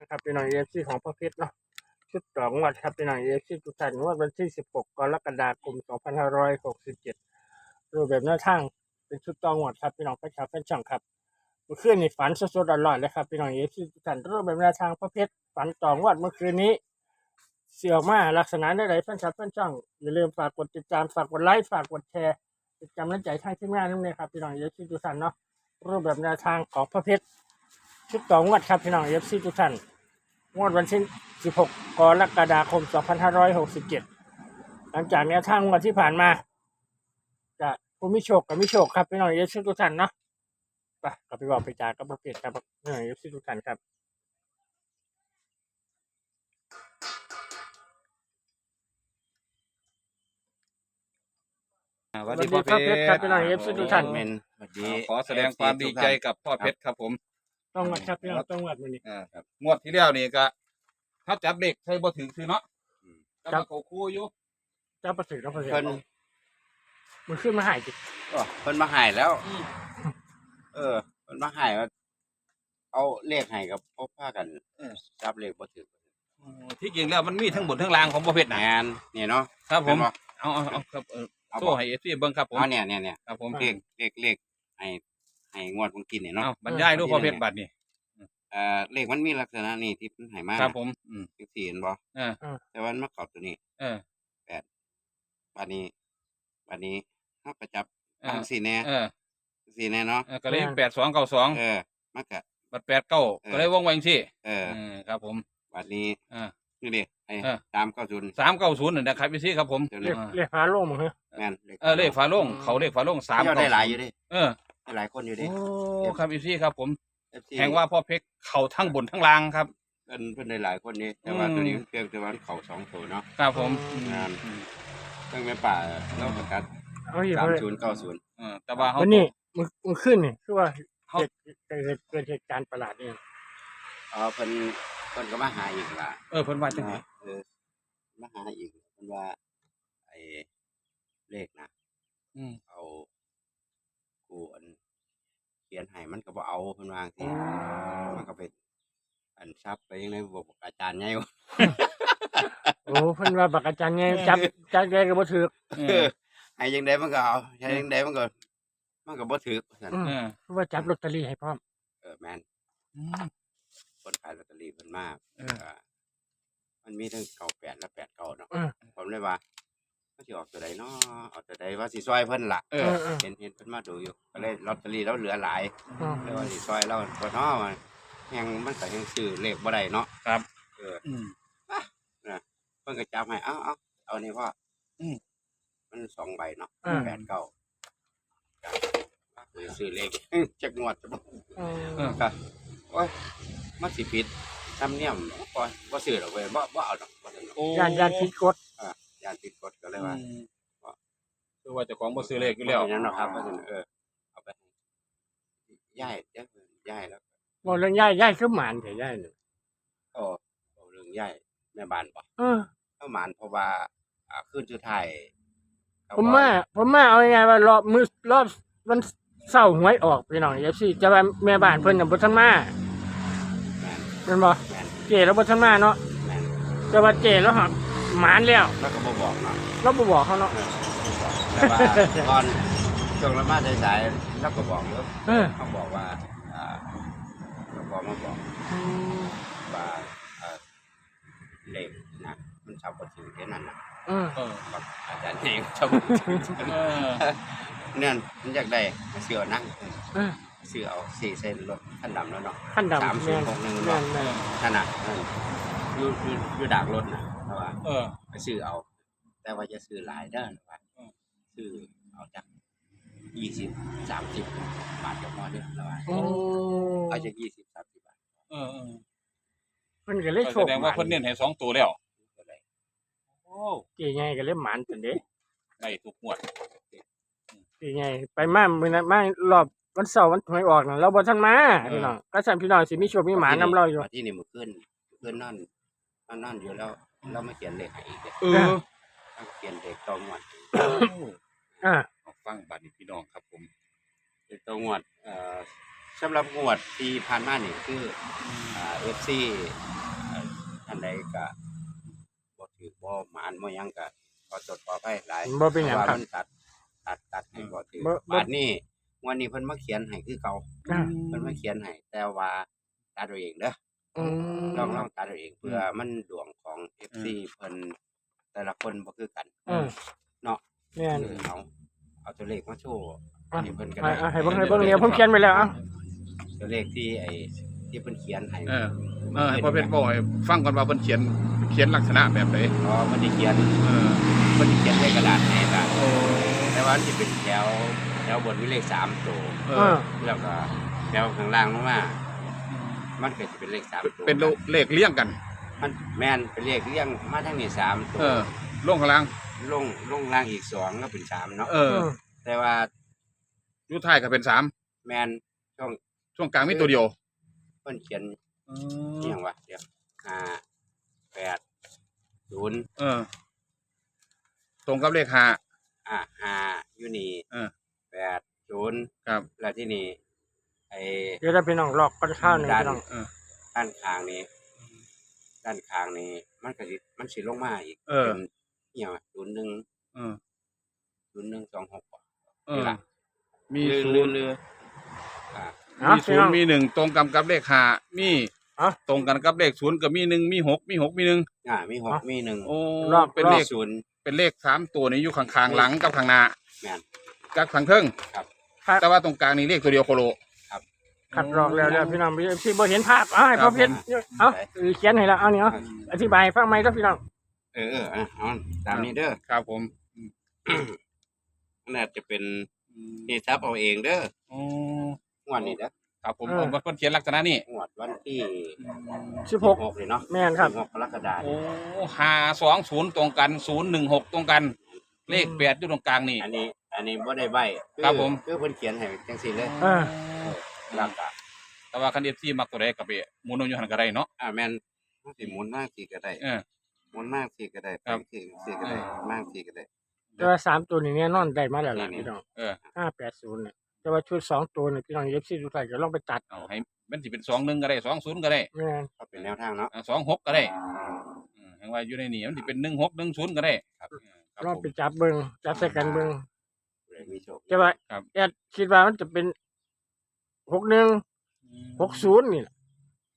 นะครับพี่น้องเอฟซีของพ่อเพชรเนาะชุดสองวัดครับพี่น้องเอฟซีทุกท่านงวดวันที่สิบหกกรกฎาคมสองพันห้าร้อยหกสิบเจ็ดรูปแบบหน้าทางเป็นชุดตองวัดครับพี่น้องประชาชนช่องครับเมื่อคืนนี่ฝันสดๆร้อนๆเลยครับพี่น้องเอฟซีทุกท่านรูปแบบหน้าทางพ่อเพชรฝันตองวัดเมื่อคืนนี้เสี่ยวมาลักษณะได้ไรเพื่อนชับเพื่อนช่องอย่าลืมฝากกดติดตามฝากกดไลค์ฝากกดแชร์ติดตามน้ำใจทางทีมงานนั่นเลยครับพี่น้องเอฟซีทุกท่านเนาะรูปแบบแนวทางของพระเพชร ชุดต่องวดครับพี่น้องเอฟซีทุกท่านงวดวันที่16 กรกฎาคม 2567 หลังจากแนวทางงวดที่ผ่านมาจะผู้มิโชคกับมิโชคครับพี่น้องเอฟซีทุกท่านเนาะไปกลับไปบอกไปจากกับพระเพชรครับพี่น้องเอฟซีทุกท่านครับอ่าสสวัวัสสดีดีพ่พ่ออเพเพชชรรครับพี่น้องเอฟซีทุกท่านเมนสวัสดีขอแสดงความดีใจกับพ่อเพชรครับผม ต้องวัดครับพี่น้องต้องวัดวันนี้อ่าครับงวดที่แล้วนี่ก็ถ้าจับเด็กใช้บ่ถึงคือเนาะจับ มาเขาคู่อยู่เจ้าประสิทธิ์เจ้าประสิทธิ์เพิ่นมันขึ้นมาหายจิก็เพิ่นมาใหายแล้วเออเพิ่นมาใหายว่าเอาเลขให้กับพวกพากันจับเลขบ่ถืออืมที่จริงแล้วมันมีทั้งบนทั้งล่างของพ่อเพชรนะงานนี่เนาะครับผมเห็นบ่เอาเอาเอาครับเออเอาโซ่บ่ให้เอฟซีเบิ้งครับผมเอาเนี่ยเนี่ยเนี่ยครับผมเลขเลขเลขให้ ให้งวดเมื่อกี้นี่เอาเนาะบรรยายดูพ่อเพชรบัตรนี่เอ่อเลขมันมีลักษณะนี่ที่เพิ่นให้มาครับผมอืมจังซี่เห็นบ่เออแต่ว่ามันมาเข้าตัวนี้เออ บัดนี้บัดนี้เฮาก็จับเอทาองสี่แน่เออสี่แน่เนาะเออก็เลยแปดสองเก้าสองเออมันก็ บัตรแปดเก้าเออ ก็เลยว่องไวจังสิเออเออครับผมบัดนี้อ่า นี่ดิไอ้เออ ตามเข้าศูนย์สามเก้าศูนย์นะครับพี่ซีครับผม เดี๋ยวเรีนี้ยกเรียกฟ้าโล่งมั้งฮะแม่นเออเลขฝาโล่งเขาเลขฝาโล่งสามเที่ยวได้หลายอยู่ดิเออได้ หลายคนอยู่ดิ โอ้ครับพี่ซีครับ ผม FC แห่งว่าพ่อเพชรเขาทั้งบนทั้งล่างครับ เพิ่นเพิ่นได้หลายคนนี่แต่ว่าอืม ตัวนี้มันเพียงแต่ว่ามันเข้าสองตัวเนาะ ครับผมงานอืมตั้งแม่ป่าเราประกาศเอาอีกสามเลยศูนย์เก้าศูนย์เออแต่ว่าเขาวันนี้มันมันขึ้นนี่คือว่าเขาเกิดเกิดเกิดเหตุการณ์ประหลาดนี่อ๋อเพิ่นเพิ่นก็มาหาอีกล่ะเออเพิ่นว่าจังไงเออมาหาอีกเพิ่นว่าไอ้เลขนะ อืมเอา กูอันเขียนให้มันก็บ่เอาเพิ่นว่าจังซี่มันก็ไปอันซับไปยังไงบอกอาจารย์ไงวะ โอ้เพิ่นว่าบักอาจารย์ไงจับจับได้ก็บ่ถูกเอเอออให้ยังไดมันก็เอาให้ยังไดมันก็มันก็บ่ถือว่าซั่นอืมเออเพราะว่าจับลอตเตอรี่ให้พร้อม เออแม่นอืม คนขายลอตเตอรี่เพิ่นมากเออมันมีทั้งเก่าแปดและแปดเก่าเนาะเออ ผมเลยว่า มันสิออกตัวใดเนาะเอาตัวใดว่าสิซอยเพิ่นล่ะเอเอออเออ เห็นเห็นเพิ่นมาดูอยู่ก็เลยลอตเตอรี่แล้วเหลือหลายอืม เลยว่าสิซอยแล้วบ่เนาะมันยังมันก็ยังซื้อเลขบ่ได้เนาะครับ เออ อืม เพิ่นก็จับให้เอาเอาเอานี่พ่ออม มันสองใบเนาะอืม แปดเก้าจับว่าสิซื้อเลข จักงวดจะบ่อืมเออก็โอ้ยมันสิผิดธรรมเนียมบ่บ่ซื้อดอกเว้ยบ่บ่เอาดอกบ่ซื้อดอก โอ้ ย่านย่านผิดกฎ ย่านผิดกฎก็เลยว่าอืมคือว่าเจ้าของบ่ซื้อเลขอยู่แล้วบ่เป็นหยังหรอกครับว่าซั่นเออเอาไปย้ายย้ายย้ายแล้วบ่เรื่องย้ายย้ายคือหมานแต่ย้ายนี่ก็เอาเรื่องย้ายแม่บ้านบ่เออ เข้าหมานเพราะว่าอ่าคืนสุดท้ายเขผมมาผมมาเอาง่ายๆว่ารอบมือรอบวันเสาร์หวยออกพี่น้อง FC จะว่าแม่บ้านเพิ่นน่ะบ่ทันมาแม่นแม่นบ่แม่นเจ้แล้วบ่ทันมาเนาะแม่นแต่ว่าเจ้แล้วหัก หมานแล้วแล้วก็บ่บอกเนาะเราบ่บอกเขาเนาะ แต่ว่าก่อนช่วงละมาสายๆแล้วก็บอกแล้วเออ เขาบอกว่าอ่าเขาบอกมาบอกอืมว่าเอ่อเลขนะมันชอบบ่ถือแค่นั้นน่ะเออเออครับอาจารย์เองชอบบ่ถือเออเนี่ยมันอยากได้เสือนั่งเออเสือเอาสี่เส้นรถขั้นดำแล้วเนาะ ขั้นดำสามศูแม่นนย์หกหนึ่ง แม่เนาะนแม่น นั่นน่ะนั่นอยู่อยู่อยู่ดากรถนะแต่ว่า เออ ไปซื้อเอา แต่ว่าจะซื้อหลายเด้อว่าอืม ซื้อเอาจากยี่สิบสามสิบบาทก็พอเด้อแล้วว่าโอ้เอาจากยี่สิบสามสิบบาทเออเออเพิ่นก็เลยโชแสคดงว่าเพิ่นเน้นให้สองตัวแล้ว ก็เลยโอ้เจ้ใหญ่ก็เลยหมานจังเด้ได้ทุกงวดเจ้ใหญ่ไปมามื้อนั้นมารอบวันเสาร์วันหวยออกน่ะเราบ่ทันมาพี่น้องก็สั่นพี่น้องสิมีโชคมีหมานนํเราอยู่ ที่นี่มือขึ้นมือขึ้นนั่นนั่นนั่นอยู่แล้ว เราไม่เขียนเลขให้อีกเลยเออต้องเขียนเลขตองวดอ่า เอาฟังบัตรนี่พี่น้องครับผมเลขตองวดเอ่อสำหรับงวดที่ผ่านมานี่คืออ่า FC อ่าท่านใดก็บ่ถือบ่หมานบ่หยังก็ขอจดขออภัยหลายบ่เป็นหยังพราะครัว่าบมันตัดตัดตัดให้บ่ถือบ่บ่บาดนี้งวันนี้เพิ่นมาเขียนให้คือเก่าอ่าเพิ่นมาเขียนให้แต่ว่าตัดเอาเองเด้อ อืม ลองลองตัดเอาเองเพื่อมันดวง ของ FC เพิ่นแต่ละคนบ่คือกันอืม เนาะแม่นคือเอาเอาตัวเลขมาโชว์อะให้เพิ่นก็อะได้อะให้เบิ่งให้เบิ่งเดี๋ยวผมเขียนไว้แล้วอะตัวเลขที่ไอ้ที่เพิ่นเขียนให้เออเออให้พ่อเพชรบอกให้ฟังก่อนว่าเพิ่นเขียนเขียนลักษณะแบบไหนอ๋อมันได้เขียนเออมันได้เขียนในกระดาษให้กันโอ้แต่ว่าที่เป็นแถวแถวบนมีเลขสามตัวเอเอออแล้วก็แถวข้างล่างลงมามันก็จะเป็นเลขสามตัวเป็นเลขเลี้ยงกัน มันแม่นเป็นเลขเรียงมาทั้งนี้สามตัวเออลงข้างล่างลงลงล่างอีกสองก็เป็นสามเนาะเอออืมแต่ว่าอยู่ท้ายก็เป็นสามแมนช่วงช่วงกลางมีตัวเดียวเพิ่นเขียนเออหย่างวะเดี๋ยวห้าแปดศูนย์เออ ตรงกับเลขห้า อ่าห้าอยู่นี่เออ แปดศูนย์ครับ แล้วที่นี่ไอ้ เดี๋ยวเราพี่น้องลอกกันข้าวหนึงด้านพี่น้องเออด้านข้างนี้ ด้านข้างนี้มันก็สิมันสิลงมาอีกเออ เป็นอหย่างศูนย์หนึ่งเออ ศูนย์หนึ่งสองหกเออมีลือศูลืนอย์ลืออ่าอะมีศูพี่นน้อย์งมีหนึ่งตรงกันกับเลขห้ามีอะตรงกันกับเลขศูนย์ก็มีหนึ่งมีหกมีหกมีหนึ่งอ่ามีหกอะมีหนึ่งโอ้รอบ เป็นรเลอบขศูนย์ เป็นเลขสามตัวนี้อยู่ข้างๆหลังกับข้างหน้าแม่นกับข้างเทิงครับ แต่ว่าตรงกลางนี่เลขตัวเดียวโคโล ขัดลอกแล้วแล้วพี่น้องพี่พี่บ่เห็นภาพอะให้พ่อเพชรเอ้าเขียนให้แล้วเอานี่เอาอธิบายให้ฟังไหมครับพี่น้องเออเอออะเอาตามนี้เด้อครับผมน่าจะเป็นนี่ทับเอาเองเด้อโอ้งวดนี้เด้อครับผมเอามาเขียนลักษณะนี้งวดวันที่สิบหกหกเลยเนาะแม่นครับหกกรกฎาคมโอ้ห้าสองศูนย์ตรงกันศูนย์หนึ่งหกตรงกัน เลขแปดอยู่ตรงกลางนี่ อันนี้ อันนี้บ่ได้ใบอครับผมคือเพิ่นเขียนให้จังซี่เลย เออแล้วก็แต่ว่าคันเอฟซีมักตัวใดกับเบะหมุนเอาอยู่หันก็ได้เนาะ อ่าแม่นมันสิหมุนมากสิก็ได้เออ หมุนมากสิก็ได้ครับไปสิสิก็ได้เออมากสิก็ได้ แต่ว่าสามตัวนี้แน่นอนได้มาแล้วล่ะนี่ พี่น้องเออห้าแปดศูนย์เนี่ยแต่ว่าชุดสองตัวเนี่ยพี่น้องเอฟซีทุกท่านก็ลองไปตัดเอาให้มันสิเป็นสองหนึ่งก็ได้สองศูนย์ก็ได้แม่นก็เป็นแนวทางเนาะสองหกก็ได้อืมเห็นว่าอยู่ในนี่มันสิเป็นหนึ่งหกหนึ่งศูนย์ก็ได้ครับเออครับลองผมไปจับเบิ่งจับใส่กันเบิ่งเลยมีโชคแต่ว่าครับ แอดคิดว่ามันจะเป็น หกหนึ่งหกศูนย์นี่แหละ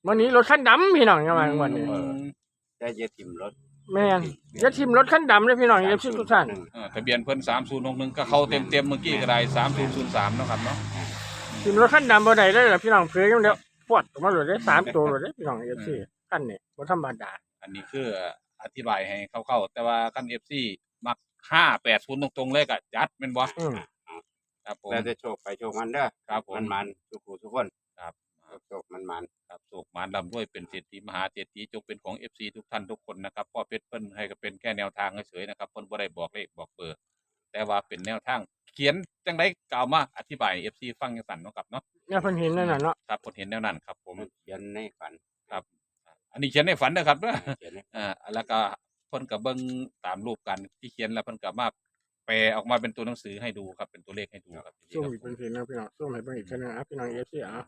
วันนี้รถคันดำพี่น้องยังไงวันนี้อืมได้จะถิ่มรถแม่นอย่าทิมรถคันดำเลยพี่น้องเอฟซีทุกท่านเออทะเบียนเพิ่นสามศูนย์หกหนึ่งก็เข้าเต็มเต็มๆเมื่อกี้ก็ได้สามศูนย์ศูนย์สามนาะครับเนาะทิมรถคันดำบ่ได้เลยล่ะพี่น้องเพื่อยังเดียวปวดออกมาเลยได้สามตัวเลยได้พี่น้องเอฟซีคันนี่บ่ธรรมดาอันนี้คืออธิบายให้เข้าๆแต่ว่าคันเอฟซีมักห้าแปดศูนย์ตรงๆเลยก็จัดแม่นบ่อืม ครับผม แล้วจะโชคไปโชคมันเด้อครับผม มันมันทุกผู้ทุกคนครับโชคมันมันครับโศกมารลำด้วยเป็นเศรษฐีมหาเศรษฐีจงเป็นของเอฟซีทุกท่านทุกคนนะครับพ่อเพชรเพิ่นให้ก็เป็นแค่แนวทางเฉยๆนะครับเพิ่นบ่ได้บอกเลขบอกเบอร์แต่ว่าเป็นแนวทางเขียนจังไดกล่าวมาอธิบายเอฟซีฟังจังซั่นเนาะครับเนาะเนี่ยเพิ่นเห็นนั่นน่ะเนาะครับผมเห็นแนวนั้นครับ ผมเขียนในฝันอันนี้เขียนในฝันนะครับเด้อเขียนในอ่าแล้วก็เพิ่นก็เบิ่งตามรูปกันที่เขียนแล้วเพิ่นก็มาแปลออกมาเป็นตัวหนังสือให้ดูครับ เป็นตัวเลขให้ดูครับซุ่มอีกเป็นเห็นนะพี่น้องซุ่มให้เบิ่งอีกเทื่อนึงอะพี่น้องเอฟซีอะ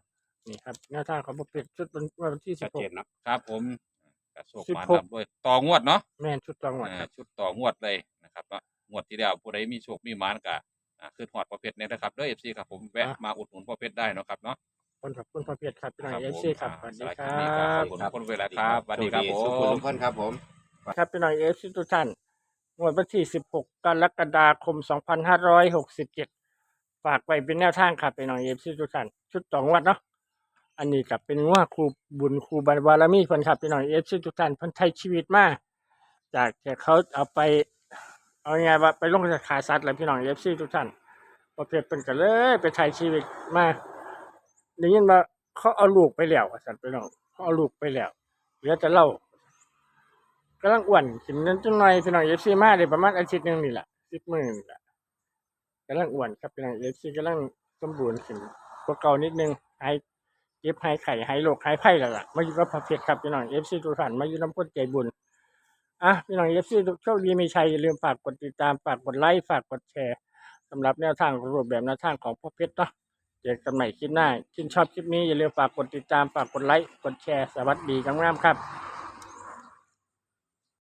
นี่ครับแนวทางของบ่เป็ดชุดวันวันที่ชัดเจน16เนาะครับผมกระโศกสิบมาหก ทำด้วยต่องวดเนาะแม่นชุดจังหวัดอ่าครับชุดต่องวดเลยนะครับว่างวดที่แล้วผู้ใดมีโชคมีหมานก็อ่าขึ้นฮอดพ่อเพชรเนี่ยนะครับเด้อ FC ครับผมแวะมาอุดหนุนพ่อเพชรได้เนาะครับเนาะคนขอบคุณพ่อเพชรครับพี่น้องครับเอฟผมซีครับสอ่าวัสดีคสำหรัรับคลิปนี้ก็ขอบ บคุณทุกคนเวลาครับสวัสดีครับผโชผู้มทุกคนครับผม ครับพี่น้องเอฟซีทุกท่าน งวดวันที่ 16 กรกฎาคม 2567 ฝากไว้เป็นแนวทางครับพี่น้องเอฟซีทุกท่านชุดสองวัดเนาะอันนี้กับเป็นว่าครูบุญครูบารบารมีเพิ่นครับพี่น้องเอฟซีทุกท่านพิ่นใช้ชีวิตมากจากแต่เขาเอาไป เอาไงว่าไปลงขายสัตว์แล้วพี่น้องเอฟซีทุกท่านประเภทเป็นกันเลยไปใช้ชีวิตมาได้ยินว่าเขาเอาลูกไปแล้วสัตว์พี่น้องเขาเอาลูกไปแล้วเหลือแต่เล่า กำลังอ้วนขึ้นนั้นจังหน่อยพี่น้องเอฟซีมาได้ประมาณอาทิตย์หนึงนี่แหละสิบมื่นแหละกำลังอ้วนครับพี่น้องเอฟซีกำลังสมบูรณ์ขึ้นกว่าเก่านิดนึงหายเจ็บหายไข้หายโรคหายไข้แล้วล่ะมาอยู่กับพระเพชรครับพี่น้องเอฟซีทุกท่านมาอยู่น้ำพ้นใจบุญอะพี่น้องเอฟซีโชคดีมีชัยอย่าลืมฝากกดติดตามฝากกดไลค์ฝากกดแชร์สำหรับแนวทางรูปแบบแนวทางของพ่อเพชรเนาะเจอกันใหม่คลิปหน้าชื่นชอบคลิปนี้อย่าลืมฝากกดติดตามฝากกดไลค์กดแชร์สวัสดีครับครับ